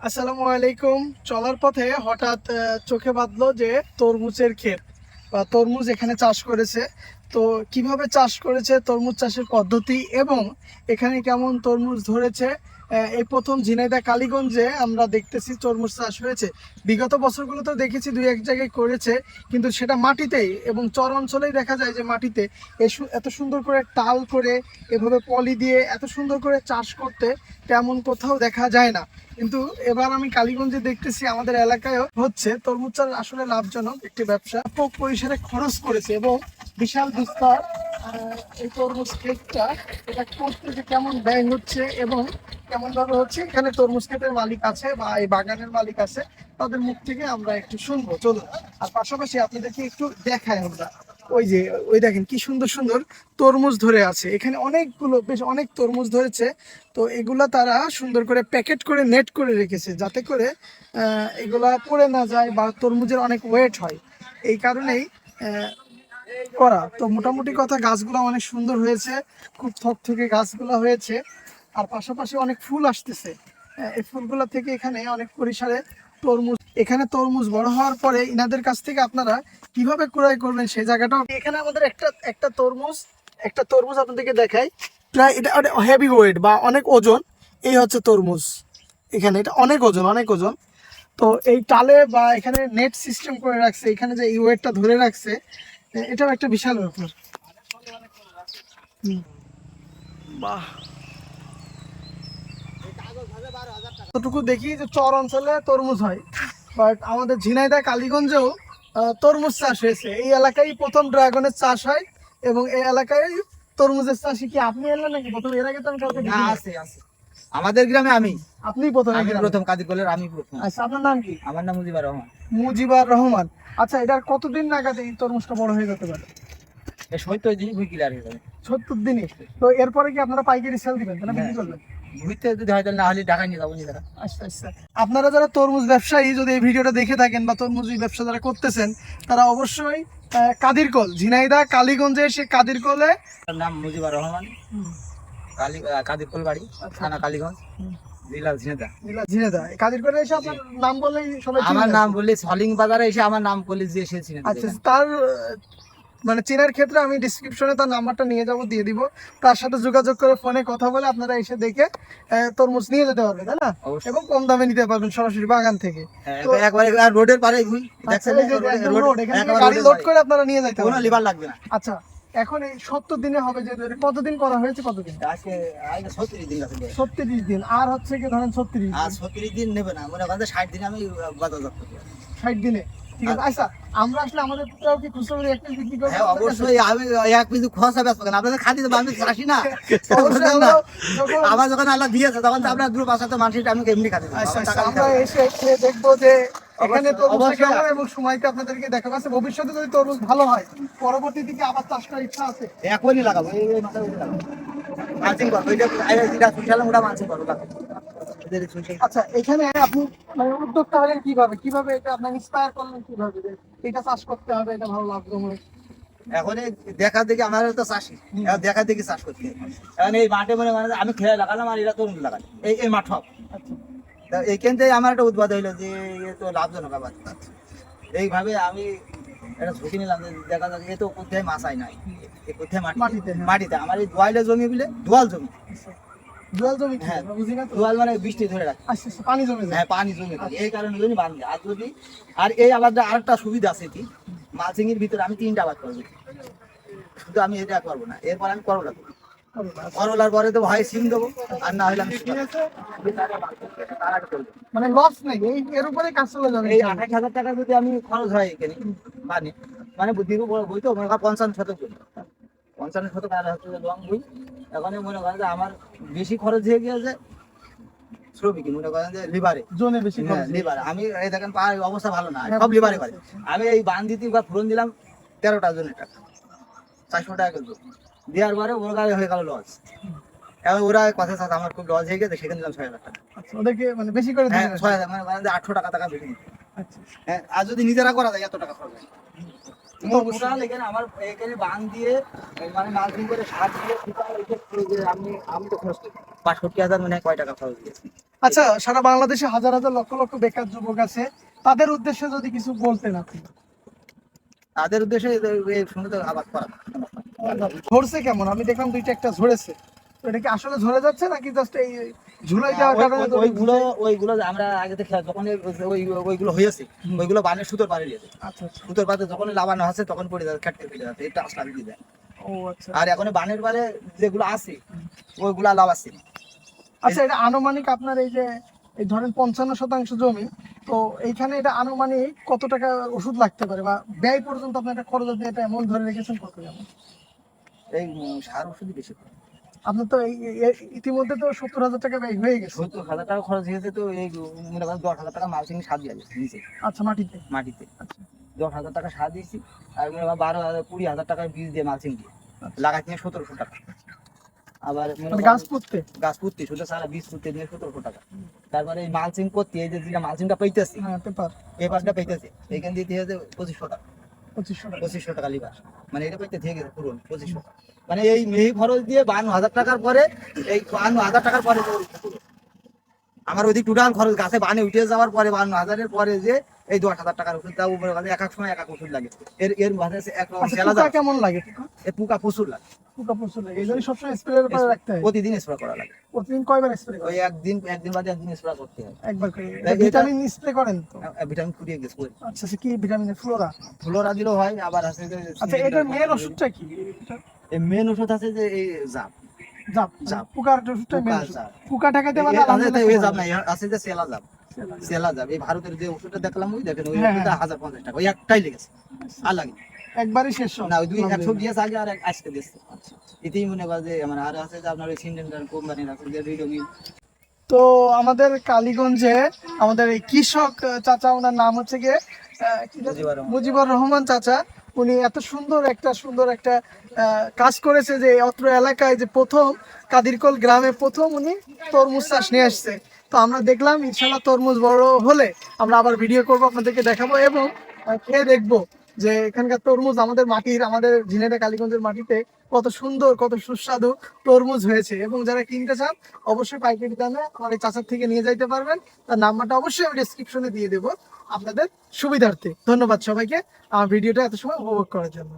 আসসালামু আলাইকুম। চলার পথে হঠাৎ চোখে বাঁধলো যে তরমুজের ক্ষেত বা তরমুজ এখানে চাষ করেছে। তো কীভাবে চাষ করেছে তরমুজ চাষের পদ্ধতি এবং এখানে কেমন তরমুজ ধরেছে এই প্রথম ঝিনাইদা কালীগঞ্জে আমরা দেখতেছি তরমুজ চাষ হয়েছে। বিগত বছরগুলোতেও দেখেছি দুই এক জায়গায় করেছে কিন্তু সেটা মাটিতেই এবং চর অঞ্চলেই দেখা যায় যে মাটিতে এত সুন্দর করে টাল করে এভাবে পলি দিয়ে এত সুন্দর করে চাষ করতে তেমন কোথাও দেখা যায় না। কিন্তু এবার আমি কালীগঞ্জে দেখতেছি আমাদের এলাকায় হচ্ছে তরমুজ চাষ আসলে লাভজনক একটি ব্যবসা। পরিসরে খরচ করেছে এবং বিশাল বিস্তার আহ, এই তরমুজ ক্ষেতটা এটা করতে যে কেমন ব্যয় হচ্ছে এবং কেমন ভাবে হচ্ছে, এখানে তরমুজ ক্ষেতের মালিক আছে বা এই বাগানের মালিক আছে, তাদের মুখ থেকে আমরা একটু শুনব। চলুন, আর পাশাপাশি আপনাদেরকে একটু দেখাই আমরা। ওই যে, ওই দেখেন কি সুন্দর সুন্দর তরমুজ ধরে আছে। এখানে অনেকগুলো, বেশ অনেক তরমুজ ধরেছে। তো এগুলা তারা সুন্দর করে প্যাকেট করে নেট করে রেখেছে যাতে করে এগুলা পড়ে না যায় বা তরমুজের অনেক ওয়েট হয়। এই কারণেই করা। তো মোটামুটি কথা গাছগুলো অনেক সুন্দর হয়েছে, খুব থক থেকে গাছগুলো হয়েছে, আর পাশাপাশি অনেক ফুল আসতেছে। এই ফুলগুলো থেকে এখানে অনেক পরিসরে তরমুজ এখানে তরমুজ বড় হওয়ার পরে ইনাদের কাছ থেকে আপনারা কীভাবে ক্রয় করবেন সেই জায়গাটাও এখানে আমাদের একটা একটা তরমুজ একটা তরমুজ আপনাদেরকে দেখাই। প্রায় এটা একটা হেভি ওয়েট বা অনেক ওজন। এই হচ্ছে তরমুজ। এখানে এটা অনেক ওজন অনেক ওজন। তো এই টালে বা এখানে নেট সিস্টেম করে রাখছে। এখানে যে এই ওয়েটটা ধরে রাখছে এটাও একটা বিশাল ব্যাপার। হুম। বাহ। যতটুকু দেখি যে চর অঞ্চলে তরমুজ হয়। বাট আমাদের ঝিনাইদা কালীগঞ্জেও আহ, তরমুজ চাষ হয়েছে। এই এলাকায় প্রথম ড্রাগনের চাষ হয় এবং এই এলাকায় তরমুজের চাষি কি আপনি এলেন নাকি? প্রথম এর আগে তো আমি কাউকে আছে আছে। আমাদের গ্রামে আমি। আপনি প্রথম প্রথম কাজী কলের আমি প্রথম। আচ্ছা আপনার নাম কি? আমার নাম মুজিবার রহমান। মুজিবার রহমান। আচ্ছা এটার কতদিন নাগাদ এই তরমুজটা বড় হয়ে যেতে পারে? এই সত্তর দিন ভুই ক্লিয়ার হয়ে যাবে। সত্তর দিনে। তো এরপরে কি আপনারা পাইকারি সেল দিবেন? তাহলে বিক্রি হ্যাঁ। করবেন? ভুইতে যদি হয়তো না হলে ঢাকা নিয়ে যাব নিজেরা। আচ্ছা আচ্ছা। আপনারা যারা তরমুজ ব্যবসায়ী যদি এই ভিডিওটা দেখে থাকেন বা তরমুজ ব্যবসা যারা করতেছেন তারা অবশ্যই আহ, কাদিরকল ঝিনাইদা কালীগঞ্জে এসে কাদিরকলে নাম মুজিবুর রহমান। কালী বাড়ি? থানা কালীগঞ্জ। আমার নাম বললে সলিং বাজারে এসে আমার নাম যে এসে আচ্ছা তার মানে চেনার ক্ষেত্রে আমি ডিসক্রিপশনে তার নাম্বারটা নিয়ে যাব দিয়ে দিব। তার সাথে যোগাযোগ করে ফোনে কথা বলে আপনারা এসে দেখে তরমুজ নিয়ে যেতে পারবেন তাই না? এবং কম দামে নিতে পারবেন সরাসরি বাগান থেকে। হ্যাঁ, একবারে রোডের পারে ভুই আচ্ছা, লোড করে আপনারা নিয়ে পারবেন। লিভার লাগবে না। আচ্ছা। এখন এই সত্তর দিনে হবে যে কতদিন করা হয়েছে কতদিন? আজকে আজকে ছত্রিশ দিন ছত্রিশ দিন আর হচ্ছে কি ধরেন ছত্রিশ আর ছত্রিশ দিন নেবে না মনে ষাট দিনে আমি বাজার ষাট দিনে? ঠিক আছে আচ্ছা আমরা আসলে আমাদের টাকাও কি খুচরো এক পিস বিক্রি করব। হ্যাঁ অবশ্যই আমি এক পিস খোঁজা ব্যস্ত কেন? আপনাদের খাদি দেবো আমি আসি না। যখন- আমার যখন আল্লাহ দিয়েছে তখন তো আপনার দূর বাসাতে আমি এমনি খাদি। আচ্ছা আমার আচ্ছা, আমরা এসে খেয়ে দেখব যে এখানে অবশ্যই, তরমুজ কেমন এবং সময়টা আপনাদেরকে দেখা যাচ্ছে ভবিষ্যতে যদি তরমুজ ভালো হয় পরবর্তী দিকে আবার চাষ করার ইচ্ছা আছে? এখনই লাগাবো। এই এই মাথায় লাগাবো। মালচিং করব মালচিং করব আচ্ছা এখানে আপনি মানে উদ্যোক্তা হলেন কীভাবে? কীভাবে এটা আপনার ইন্সপায়ার করলেন কীভাবে? এটা চাষ করতে হবে এটা ভালো লাভজনক। এখন এই দেখা দেখি আমার তো চাষি। দেখা দেখি চাষ করতে। এখন এই মাঠে মনে মানে আমি খেয়ে লাগালাম আর এরা তরুণ লাগালে। এই এই মাঠ আচ্ছা। এইখান থেকে আমার একটা উদ্বাদ হইল যে এ তো লাভজনক আবার এইভাবে আমি একটা ঝুঁকি নিলাম যে দেখা যাচ্ছে এ তো কোথায় মাছাই নাই। কোথায় মাটিতে, হ্যাঁ। মাটিতে। আমার এই দোয়াইলে জমি বলে দোয়াল জমি। জমি কি? হ্যাঁ। তো। দোয়াল মানে বৃষ্টি ধরে রাখে। আচ্ছা আচ্ছা, পানি জমে যায়। হ্যাঁ পানি জমে থাকে। এই কারণে আর যদি আর এই আবাদটা আরেকটা সুবিধা আছে কি মালচিংয়ের ভিতরে আমি তিনটা আবাদ করব শুধু আমি এটা করব না এরপর আমি করব। করলার পরে তো হয় সিম দেবো আর না হলে। মানে লস নেই এর উপরে কাজ চলে যাবে। এই আঠাশ হাজার টাকা যদি আমি খরচ হয় এখানে পানি মানে দীর্ঘ বড় বই তো মনে করেন পঞ্চান্ন শতক পঞ্চান্ন শতক আর হচ্ছে লং বই এখন মনে করেন যে আমার বেশি খরচ হয়ে গিয়েছে শ্রমিকই মনে করেন যে লিভারে জোনে বেশি খরচ। লিভার আমি এই দেখেন পাহাড় অবস্থা ভালো না হ্যাঁ, সব লিভারে করে আমি এই বান দিতে ফোরন দিলাম তেরোটা জনের টাকা। চারশো টাকা কেজি দেওয়ার পরে ওর গায়ে হয়ে গেল লস। এবার ওরা কথা সাথে আমার খুব লস হয়ে গেছে সেখানে দিলাম ছয় হাজার টাকা। আচ্ছা, ওদেরকে মানে বেশি করে হ্যাঁ ছয় হাজার মানে মানে আটশো টাকা টাকা বেশি। আচ্ছা। হ্যাঁ আর যদি নিজেরা করা যায় এত টাকা খরচ হয় না। মোট টোটাল এখানে আমার এখানে বান দিয়ে মানে মালচিং করে সার দিয়ে টোটাল এই যে- এই যে আমি আমি তো খরচ করি। হাজার মানে কয় টাকা খরচ দিয়েছি আচ্ছা সারা বাংলাদেশে হাজার হাজার লক্ষ লক্ষ বেকার যুবক আছে। তাদের উদ্দেশ্যে যদি কিছু বলতেন আপনি। তাদের উদ্দেশ্যে আবাদ করা। ঝরছে কেমন? আমি দেখলাম দুইটা একটা ঝরেছে এটা কি আসলে ঝরে যাচ্ছে নাকি জাস্ট এই ঝুলাই দেওয়ার কারণে ওইগুলো ওইগুলো আমরা আগে থেকে যখন ওই ওইগুলো হয়েছে ওইগুলো বানের সুতোর পারে দিয়েছে আচ্ছা আচ্ছা। সুতোর পাতে যখন লাগানো আছে তখন পড়ে যাচ্ছে খেটকে পড়ে যাচ্ছে এটা আসলে আমি দিয়ে ও আচ্ছা। আর এখন বানের পারে যেগুলো আছে ওইগুলা লাগাচ্ছি না। আচ্ছা এটা আনুমানিক আপনার এই যে এই ধরেন পঞ্চান্ন শতাংশ জমি তো এইখানে এটা আনুমানিক কত টাকা ওষুধ লাগতে পারে? বা ব্যয় পর্যন্ত আপনার একটা খরচ আপনি এটা এমন ধরে রেখেছেন কত যেমন এই সার ওষুধই বেশি। আপনার তো ইতিমধ্যে তো সত্তর হাজার টাকা ব্যয় হয়ে গেছে। সত্তর হাজার টাকা খরচ হয়েছে তো এই মনে করেন দশ হাজার টাকা মালচিং সার দিয়ে দিয়েছে আচ্ছা মাটিতে? মাটিতে। আচ্ছা। দশ হাজার টাকা সার দিয়েছি আর মনে করেন বারো হাজার কুড়ি হাজার বীজ দিয়ে মালচিং দিয়ে। আচ্ছা। নিয়ে সতেরোশো টাকা। আবার মনে গাছ পুঁততে? গাছ পুঁততে শুধু সারা বীজ পুঁততে নিয়ে সতেরোশো টাকা। তারপরে এই মালচিং করতে এই যে যেটা মালচিংটা পাইতেছি হ্যাঁ পেপার। পাশটা পাইতেছে। এইখান দিয়ে দিয়ে পঁচিশশো টাকা। পঁচিশশো টাকা। পঁচিশশো টাকা লিবার। মানে এটা পাইতে থেকে গেছে পুরো পঁচিশশো মানে এই মেহি খরচ দিয়ে বান্ন হাজার টাকার পরে, এই বান্ন হাজার টাকার পুরো। আমার ওইদিক টোটাল খরচ গাছে বানে উঠে যাওয়ার পরে বান্ন হাজারের পরে যে এই দশ হাজার টাকার ওষুধ তাও উপরে এক এক সময় এক এক ওষুধ লাগে। এর এর মাঝে এক আচ্ছা কেমন লাগে? এ পোকা প্রচুর লাগে। পোকা প্রচুর লাগে। এই জন্য সবসময় স্প্রে করে রাখতে হয়। প্রতিদিন স্প্রে করা লাগে। প্রতিদিন কয়বার স্প্রে ওই একদিন একদিন বাদে একদিন স্প্রে করতে হয়। একবার করে। ভিটামিন স্প্রে করেন তো? ভিটামিন ফুরিয়ে গেছে আচ্ছা কি ভিটামিনের ফ্লোরা? ফ্লোরা দিলেও হয় আবার আছে আচ্ছা এটার মেন ওষুধটা কি? এই মেন ওষুধ আছে যে এই জাপ জাপ জাপ। পোকার ওষুধটা মেন পোকা ওষুধ জাপ। পোকা ঠেকাতে পারলে এ- আছে তো এই জাপ নাই আছে যে সেলা জাপ সেলা জাপ এই ভারতের যে ওষুধটা দেখলাম ওই দেখেন ওই ওষুধটা। হাজার পঞ্চাশ টাকা। ওই একটাই লেগেছে। আর লাগে একবারই শেষ না ওই দুই একশো আলহামদুলিল্লাহ। আগে আর আজকে দিয়েছে। এতেই মনে কর যে আমার আর আছে যে আপনার ওই সিন্ডেন্টার কোম্পানির আছে যে তো আমাদের কালীগঞ্জে আমাদের এই কৃষক চাচা ওনার নাম হচ্ছে গিয়ে। মুজিবুর রহমান চাচা। উনি এত সুন্দর একটা সুন্দর একটা কাজ করেছে যে অত্র এলাকায় যে প্রথম কাদিরকল গ্রামে প্রথম উনি তরমুজ চাষ নিয়ে আসছে। তো আমরা দেখলাম ইনশাল্লাহ তরমুজ বড় হলে আমরা আবার ভিডিও করব, আপনাদেরকে দেখাবো এবং খেয়ে দেখব যে এখানকার তরমুজ আমাদের মাটির, আমাদের ঝিনেটা কালীগঞ্জের মাটিতে কত সুন্দর, কত সুস্বাদু তরমুজ হয়েছে। এবং যারা কিনতে চান, অবশ্যই পাইকারি দামে আমার এই চাচার থেকে নিয়ে যাইতে পারবেন। তার নাম্বারটা অবশ্যই আমি ডিসক্রিপশনে দিয়ে দেবো। আপনাদের সুবিধার্থে। ধন্যবাদ সবাইকে। আমার ভিডিওটা এত সময় উপভোগ করার জন্য।